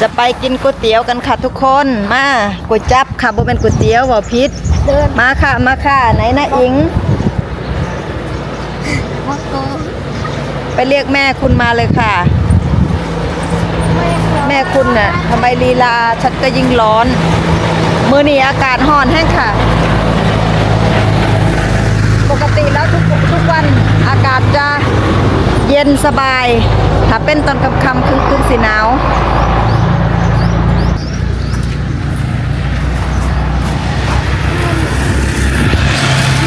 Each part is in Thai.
จะไปกินก๋วยเตี๋ยวกันค่ะทุกคนมาก๋วยจับค่ะบ่เป็นก๋วยเตี๋ยวบ่พิษเดินมาค่ะมาค่ะไหนนะอิงมาโกไปเรียกแม่คุณมาเลยค่ะ แม่คุณน่ะทำไมลีลาชัดก็ยิ่งร้อนมื้อนี้อากาศร้อนแห้งค่ะ ปกติแล้วทุกทุกวันอากาศจะเย็นสบาย ถ้าเป็นตอนค่ำๆคืนๆสิหนาว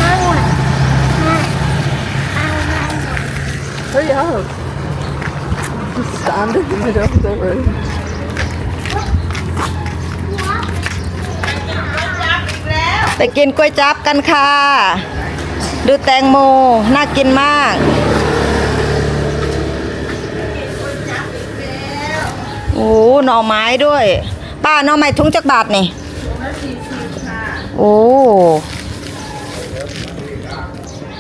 นั่งหลังมาเอามา Hurry up. Just stand in the middle of the room. ไปกินก๋วยจับกันค่ะ ดูแตงโม น่ากินมากโอ้หน่อไม้ด้วย ป้าหน่อไม้ทุงจักบาทนี่โอ้ฟาเตอร์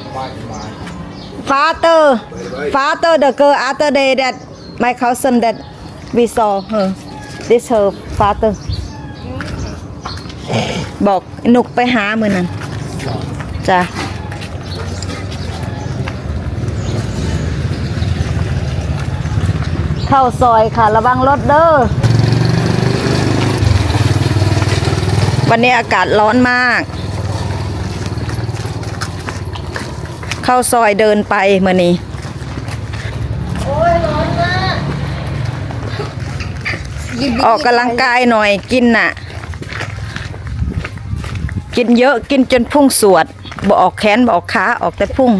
ฟาเตอร์เดอะเกอร์อาร์เตอร์เดย์ that my cousin that we saw her this her father บอกหนุกไปหามือนั้นจ้ะเข้าซอยค่ะ ระวังรถเด้อวันนี้อากาศร้อนมาก เข้าซอยเดินไปเมื่อนี้ออกกำลังกายหน่อยกินน่ะ กินเยอะกินจนพุ่งสวดบออกแขนบออกขาออกแต่พุ่ง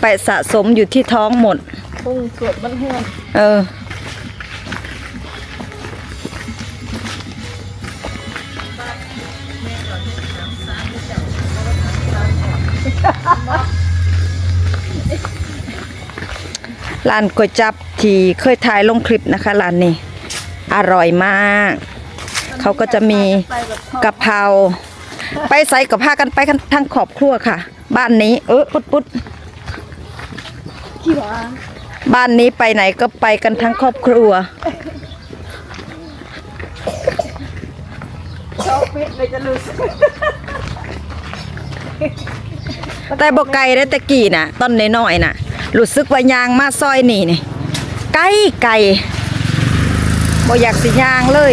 ไปสะสมอยู่ที่ท้องหมด พุ่งสวดมันห่วนเออ ร้านก๋วยจับที่เคยถ่ายลงคลิปนะคะร้านนี้ อร่อยมาก เขาก็จะมีกะเพราไปใส่กับผ้ากันไปกันทั้งครอบครัวค่ะ บ้านนี้ เออปุ๊ดปุ๊ดบ้านนี้ไปไหนก็ไปกันทั้งครอบครัวชอบปิดเลยจะรู้สึกแต่บกไก่ได้ตะกี้น่ะตอนน้อยๆน่ะ รู้สึกว่ายางมาซอยนี่นี่ไก่ไก่บ่อยากสิยางเลย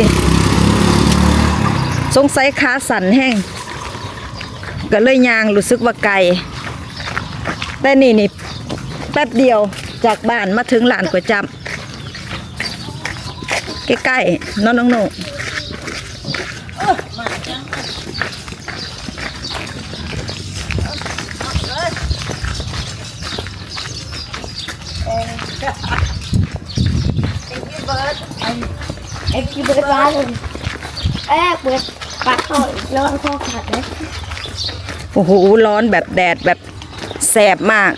สงสัยขาสั่นแห้งก็เลยยางรู้สึกว่าไก่แต่นี่นี่แป๊บเดียวจากบ้านมาถึงหลานก๋วยจับใกล้ๆน้องน้องๆ ไอ้ที่เบิดร้านเลยเอ๊ะเบิดปากเขาแล้วมันคอขาดเลยโอ้โห ร้อนแบบแดดแบบแสบมาก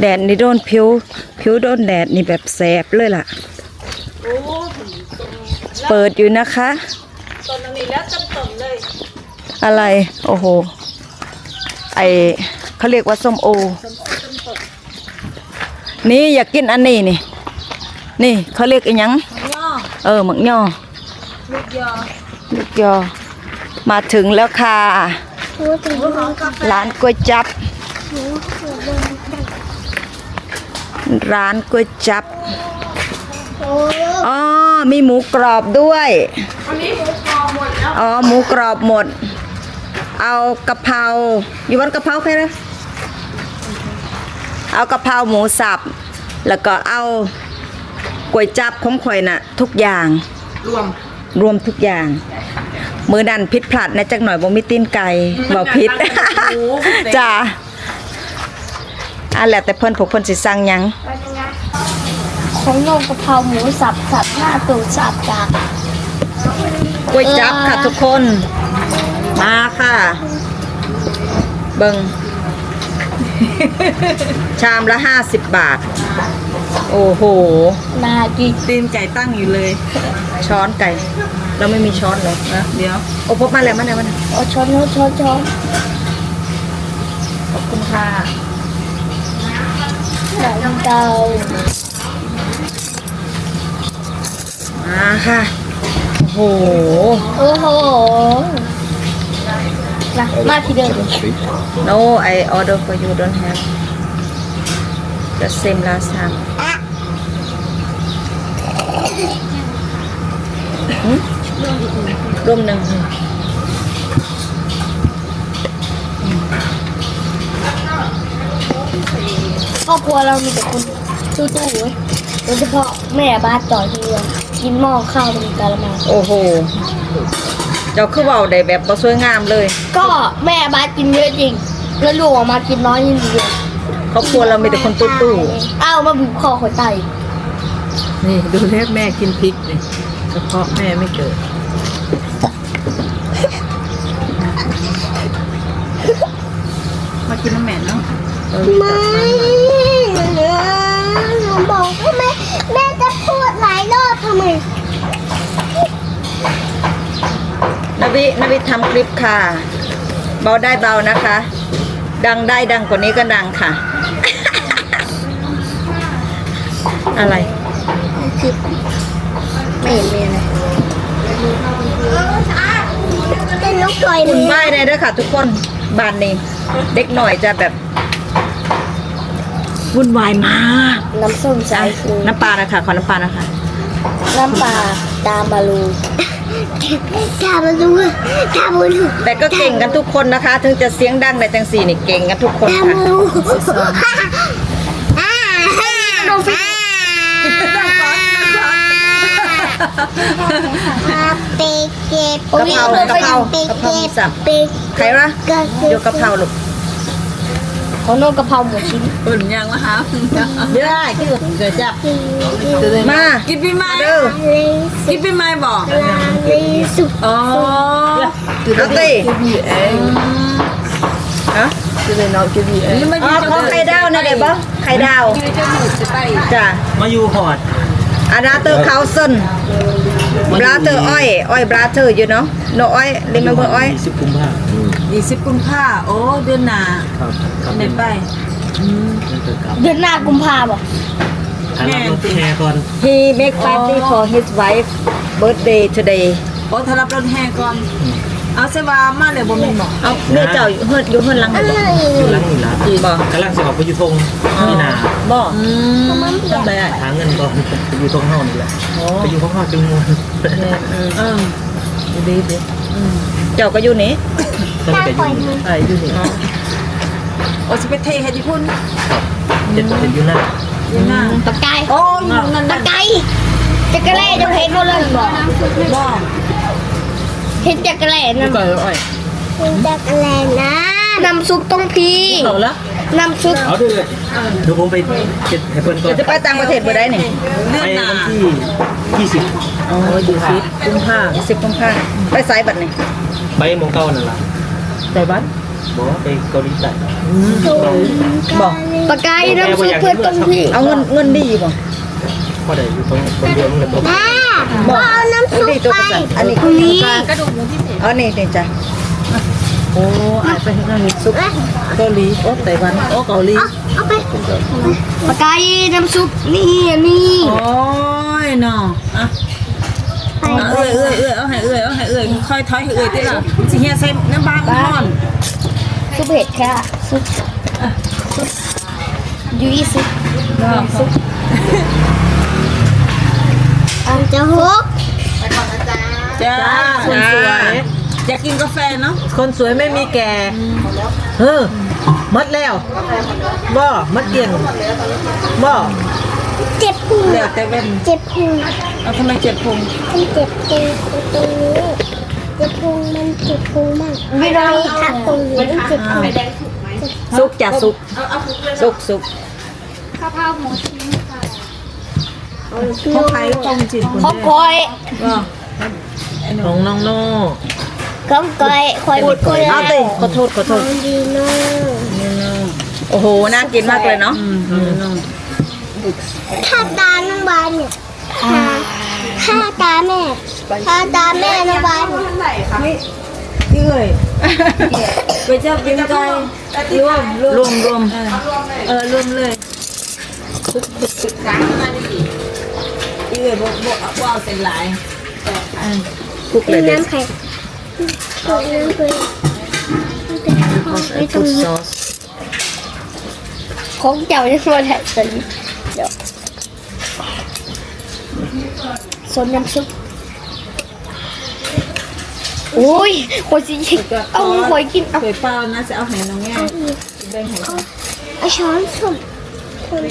แดดนี่โดนผิว ผิวโดนแดดนี่แบบแสบเลยล่ะเปิดอยู่นะคะตอนนี้แล้วต้มๆเลย อะไร โอ้โห ไอเขาเรียกว่าส้มโอ นี่อยากกินอันนี้นี่ นี่เขาเรียกอีหยังย่อเออหมักย่อลูกยอลูกยอ มาถึงแล้วค่ะหัวถึงหัวกับ ร้านก๋วยจับหัวหัวเดินร้านก๋วยจับโอ้อ๋อ มีหมูกรอบด้วยอันนี้หมูกรอบหมดแล้วอ๋อ หมูกรอบหมด เอากะเพราอยู่วันกะเพราใครนะเอากะเพราหมูสับ แล้วก็เอาก๋วยจับของข่อยน่ะ ทุกอย่าง รวมรวมทุกอย่าง มือดันพิษพลัดนะจักหน่อยบ่มีตีนไก่บ่พิษจ้าอะแล้วแต่เพิ่นพวกเพิ่นสิสั่งหยังของโยงกะเพราหมูสับสับหน้าตูดสับจากก๋วยจับค่ะทุกคน มาค่ะ เบิงชามละห้าสิบบาท โอ้โห นากิตีนไก่ตั้งอยู่เลย ช้อนไก่ เราไม่มีช้อนเลยนะเดี๋ยวโอ้พบมาแล้วมาแล้วมาแล้วโอ้ช้อนช้อนช้อนช้อนขอบคุณค่ะค่ะน้ำเตามาค่ะ โอ้โห โอ้โห มามาที่เดิม no I order for you don't have the same last time หึร่วมหนึ่งครอบครัวเรามีแต่คนตู้ๆเว้ยโดยเฉพาะแม่บ้านต่อที่เดียวกินหม้อข้าวเป็นกะละมังโอ้โห เจ้าคือเบาได้แบบบ่สวยงามเลย ก็แม่บ้านกินเยอะจริง แล้วลูกออกมากินน้อยนิดเดียวครอบครัวเรามีแต่คนตู้ตู้อ้าวมาบีบคอหัวใจนี่ดูเทปแม่กินพริกนี่เฉพาะแม่ไม่เกิดมากินน้ำแม่เนาะไม่หนูบอกว่าแม่แม่จะพูดหลายรอบทำไม นวินวิทำคลิปค่ะ เบาได้เบานะคะ ดังได้ดังกว่านี้ก็ดังค่ะ อะไรไม่เห็นมีอะไรเป็นนกตัวคุณนี้บ้ายได้ด้วยค่ะ ทุกคนบ้านนี้ เด็กหน่อยจะแบบวุ่นวายมากน้ำส้มสายชูน้ำปลานะคะขอน้ำปลานะคะ น้ำปลาตามาลู ตามาลูตามาลูแต่ก็เก่งกันทุกคนนะคะ ถึงจะเสียงดังในจังสี่นี่เก่งกันทุกคนตาค่ะมาลูขนมฟิปีกเก็บกะเพรากะเพรากะเพราหมูสับปีกใครวะโยกกะเพราลูก ของโนกะเพราหมูชิ้นอุ่นยังละฮะไม่ได้กินเกิดจับมากินปีใหม่เด้อกินปีใหม่บอกลีสุกอ๋อเอาตีเองฮะจะได้นอนกินเองอ๋อขอไข่ดาวหนะเดี๋ยวบ่ไข่ดาวจ้ะมาอยู่พอร์ตอาดาเตอร์คาวเซนบราเตอร์อ้อยอ้อยบราเตอร์อยู่เนาะโนอ้อยรีเมมเบอร์อ้อยสิบกุมภายี่สิบกุมภาโอ้เดือนหน้าครับครับไม่ไปนั่นคือกลับเดือนหน้ากุมภาบอกทางรับรถแห่ก่อน he make party for his wife birthday today โอ้ถ้ารับรถแห่ก่อน เอาเสว่ามาเลยบ่แม่นบอกเอาแม่เจ้าอยู่เฮือนอยู่เฮือนหลังอยู่บ่อยู่หลังนี่ละบ่ กำลังจะออกไปอยู่ทงนี่นาบ่อืมจังได๋หาเงินก่อนไปอยู่ทงเฮานี่แหละไปอยู่ทงเฮาจึงมวนเออดีดีเจ้าก็อยู่นี่ต้องไปอยู่ไอ้อยู่นี่โอ้สิไปเทให้ญี่ปุ่นครับเจ็ดเป็นอยู่หน้ายังไงตะไคร้โอ้อยู่นั่นตะน่ะไคร้จักรแล่จะเห็นเขาเลยบอกบ่ เห็นจักรแล่นั่นก่อยอ้อยเห็นจักรแล่นะน้ำซุปต้องพีเอาละน้ำซุปเอาเด้อเดี๋ยวผมไปเจ็ดให้เพิ่นก่อนจะไปต่างประเทศบ่ได้นี่เดือนไปหน้าวันที่ยี่สิบอ๋ออยู่สิบกุมภาสิบกุมภาไปไสบัดนี่ไปหมองเก่านั่นล่ะไต้หวันบอกว่าไปเกาหลีใต้บ่ปากกายน้ำซุปเพื่อนต้องพีเอาเงินเงินดีบ่พอได้อยู่ตรงคนเดียวมันก็ตก บ่เอาน้ำซุปไปอันนี้นี่อ๋อนี่นี่จ้ะโอ้อายไปทางนั้นซุปเกาหลีโอ้ไต้หวันโอ้เกาหลีเอาไปปากกายน้ำซุปนี่นี่โอ้ยเนาะอะเอาเอ้ยเอ้ยเอ้ยเอาให้เอ้ยเอาให้เอ้ยค่อยถอยให้เอ้ยติล่ะสิเฮียใส่น้ำบางนอนซุปเผ็ดแค่ซุปซุปยูอีซุปซุป อันจะฮกจ้าคนสวย อยากกินกาแฟเนาะคนสวยไม่มีแก่เฮ้อมัดแล้วบ่มัดเกี่ยงบ่เจ็บพุงแล้วแต่เว้นเจ็บพุงเอาทำไมเจ็บพุงมันเจ็บพุงตรงนี้เจ็บพุงมันเจ็บพุงมากไม่ได้ค่ะตรงนี้เจ็บพุงสุกจ้ะสุกสุกสุกข องใครของจิตคณข้าวอยก็ของน้องโน่ข้าวกอยคอยพูดกอยเอาติขอโทษขอโทษดีเนาะโอ้โหน่ากินมากเลยเนาะถ้าตาน้องบานเนี่ยถ้าถ้าตาแม่ถ้าตาแม่น้องบานเอ้ยไปจับเป็นไก่รวมรรวมวมรวมเออรวมเลย เอ้ยบอกบอกว่าเอาเส้นหลายอ่าคลุกเลยเด็ดน้ำไข่ตัวน้ำเลยไม่ฟุทำตซอสของเจ้าจะมาแทนตัวนี้เดี๋ยวสนน้ำซุปโอ้ยคนสิยิงเอาหอยกินเอาเคยเปล่านะจะเอาให้น้องแง่แบ่งให้เอาช้อนส้มคน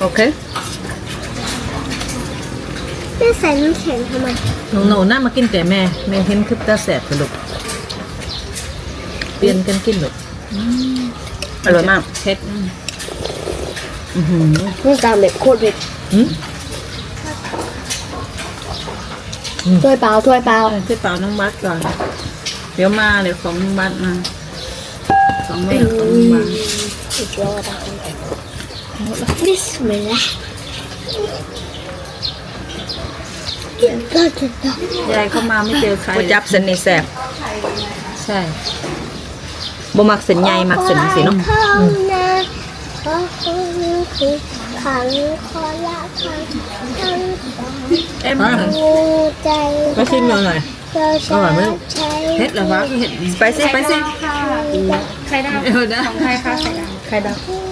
โอเคแม่ใส่น้ำแข็งทำไมหนูหนูน่ามากินแต่แม่แม่เห็นคือตาแสบสรุปเปลี่ยนกันกินหรอกอร่อยมากเผ็ดอือหือนี่ตามแบบโคตรเผ็ดหืมถ้วยเปล่าถ้วยเปล่าเออคือเปล่าน้องบัสก่อน เดี๋ยวมาเดี๋ยวของน้องบัสมา ของแม่ของน้องบัส สุดยอดอะ บิสมิลลาห์กินก็กินก็ยายเข้ามาไม่เจอใครก๋วยจับเส้นนี่แซ่บใช่บ่มักเส้นใหญ่มักเส้นสีเนาะข้างหน้าขอคุณคือขังขอละขังทั้งสองเอ็มงูใจก็ชิมหน่อยเราใช้อร่อยไหมลูกใช้เผ็ดเหรอวะก็เห็ดสไปซี่สไปซี่เออนะของใครคะไข่ดาวโอ้ละๆ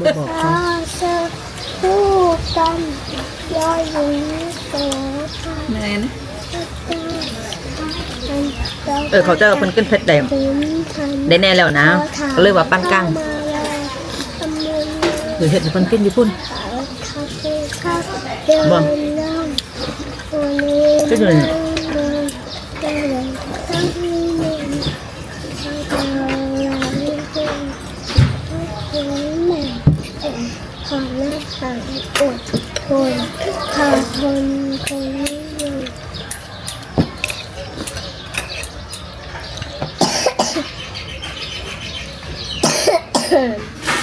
บ่บอกขอเธอคู่กันยอดยิงโตค่ะแม่นะเออเขาเจอเพิ่นขึ้นเผ็ดได้ได้แน่แล้วนะก็เลยว่าปานกลางหรือเห็ดให้คนกินญี่ปุ่นบ่ก็เลย ขอหน้าขาง อดทนขาดทนคนไม่อยู่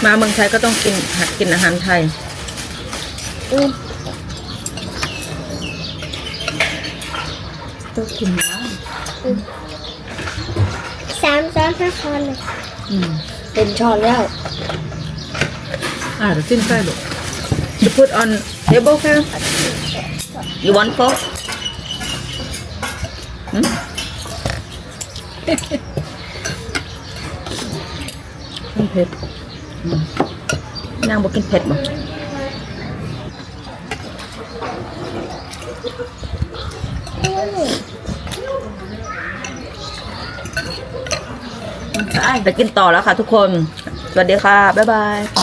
มาเมืองไทยก็ต้องกินหัดกินอาหารไทยต้องกินนะสามช้อนห้าช้อนเลยเป็นช้อนแล้ว อ่าเดี๋ยวกินใกล้ลูก You put on table here You want fork หืมมันเผ็ดนางบอกกินเผ็ดบ่ใช่ไปกินต่อแล้วค่ะทุกคน สวัสดีค่ะ บ๊ายบาย